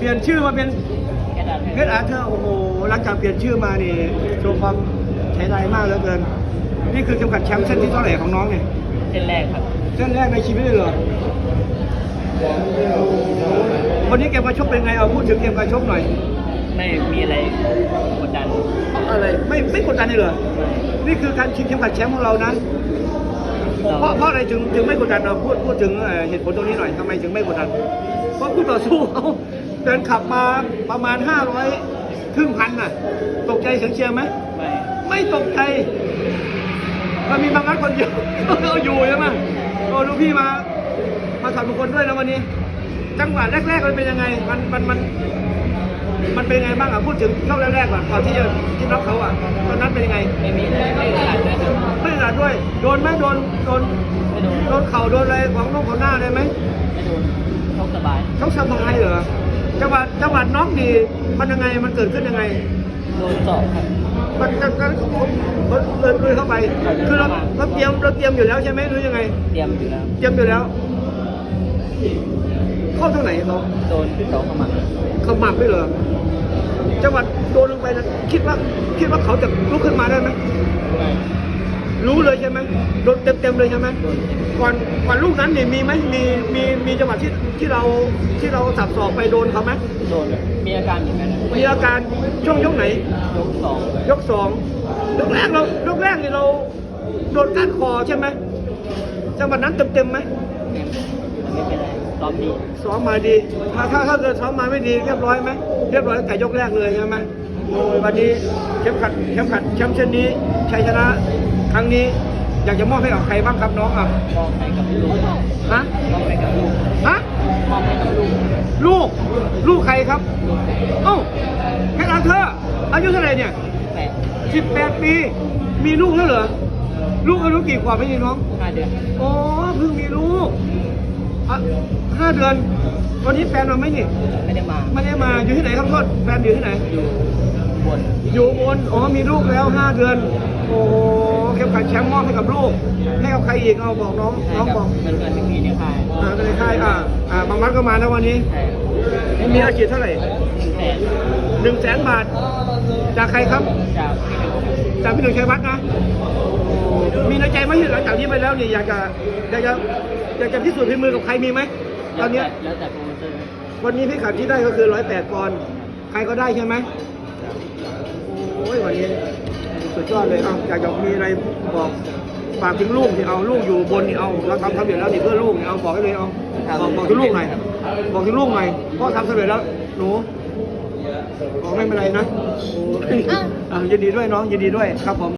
เปลี่ยนชื่อมาเป็นแค่นั้นเพชรอาเธอร์โอ้โหหลังจากเปลี่ยนชื่อมานี่โชว์ความใช้ได้มากเหลือเกิน นี่คือเข็มขัดแชมป์เส้นที่เท่าไหร่ของน้องเนี่ยเส้นแรกครับเส้นแรกในชีวิตเลยเหรอวันนี้เกมการชกเป็นไงเอาพูดถึงเกมการชกหน่อย ไม่มีอะไรกดดันอะไรไม่ไม่กดดันเลยเหรอนี่คือการชิงเข็มขัดแชมป์ของเรานะเพราะเพราะอะไรถึงถึงไม่กดดันเราพูดพูดถึงเอ่อเหตุผลตรงนี้หน่อยทำไมถึงไม่กดดันเพราะคู่ต่อสู้เขา เดินขับมาประมาณ 500 ครึ่งพันน่ะ ตกใจเสียงเชียร์ไหม ไม่ไม่ตกใจ มันมีบางนัดคนเดียวเอาอยู่ใช่ไหมโอ้ลูกพี่มา มาสอนบุคคลด้วยนะวันนี้ จังหวะแรกๆมันเป็นยังไง มันมันมัน มันเป็นยังไงบ้างอะ พูดถึงช่วงแรกๆก่อนก่อนที่จะที่น็อกเขาอะ ตอนนั้นเป็นยังไง ไม่มีอะไรไม่ขนาดด้วยครับไม่ขนาดด้วย โดนไหมโดน โดน ไม่โดนโดนเข่าโดนอะไรของน้องของหน้าได้ไหมไม่โดนชกสบาย เขาสบายเหรอ จังหวะจังหวะน็อกดีมันยังไงมันเกิดขึ้นยังไงโดนสอบครับมันก็ก็ก็เดินลุยเข้าไป คือเราเราเตรียมเราเตรียมอยู่แล้วใช่ไหมหรือยังไง เตรียมอยู่แล้ว เตรียมอยู่แล้ว เข้าทางไหนเขาโดนเสาขมักเขาหมักด้วยเหรอจังหวะโดนลงไปนะคิดว่าคิดว่าเขาจะลุกขึ้นมาได้ไหมไม่รู้เลยใช่ไหมโดนเต็มเต็มๆเลยใช่ไหมโดนก่อนก่อนลูกนั้นนี่มีไหมมีมี มีจังหวะที่ที่เราที่เราสับสอกไปโดนเขาไหมโดนมีอาการเหมือนกันนะมีอาการช่วงยกไหน ยกสองยกสองยกแรกเรายกแรกนี่เราโดนก้านคอใช่ไหมจังหวะนั้นเต็มเต็มๆไหมเต็มไม่เป็นไรรอบนี้ซ้อมมาดี ถ้าถ้าถ้าเกิดซ้อมมาไม่ดีเรียบร้อยไหมเรียบร้อยตั้งแต่ยกแรกเลยใช่ไหมโอ้ยวันนี้เข้มขัดเข้มขัดแชมป์เช่นนี้ชัยชนะ ครั้งนี้อยากจะมอบให้กับใครบ้างครับน้องอะมองไปกับลูกฮะ เอ้าเพชรอันเธอร์อายุเท่าไหร่เนี่ยแปดสิบแปดปี มีลูกแล้วเหรอ ลูกอายุกี่ขวบไม่ใช่น้อง ห้าเดือนอ๋อเพิ่งมีลูกอะห้าเดือน วันนี้แฟนมาไหมนี่ไม่ได้มาไม่ได้มาอยู่ที่ไหนครับโทษแฟนอยู่ที่ไหน อยู่บนอยู่อุบนอ๋อมีลูกแล้วห้าเดือน โอ้โหเข็มขัดแชมป์มอบให้กับลูกให้กับใครอีกเอาบอกน้องน้องบอก เพื่อนเพื่อนพี่ๆในค่ายอ่าก็เลยค่ายอ่าอ่าบาง มัดก็มาแล้ววันนี้ใช่มีอาชีพเท่าไหร่หนึ่งแสนหนึ่งแสนบาท จากใครครับ จากพี่หนึ่งจากพี่หนึ่งชัยวัฒน์นะโอ้มีในใจไหมหลังจากนี้ไปแล้วนี่อยากจะอยากจะอยากจะพิสูจน์ฝีมือกับใครมีไหมตอนเนี้ยแล้วแต่โปรโมเตอร์วันนี้พิกัดที่ได้ก็คือร้อยแปดปอนด์ใครก็ได้ใช่ไหมโอ้ยวันนี้สุดยอดเลยเอาอยากจะมีอะไรบอก ฝากถึงลูกที่เอาลูกอยู่บนนี่เอาเราทำสำเร็จแล้วนี่เพื่อลูกนี่เอาบอกให้เลยเอาบอกบอกถึงลูกหน่อยบอกถึงลูกหน่อยพ่อทำสำเร็จแล้วหนูบอกไม่เป็นไรนะโอ้ยอะยินดีด้วยน้องยินดีด้วยครับผม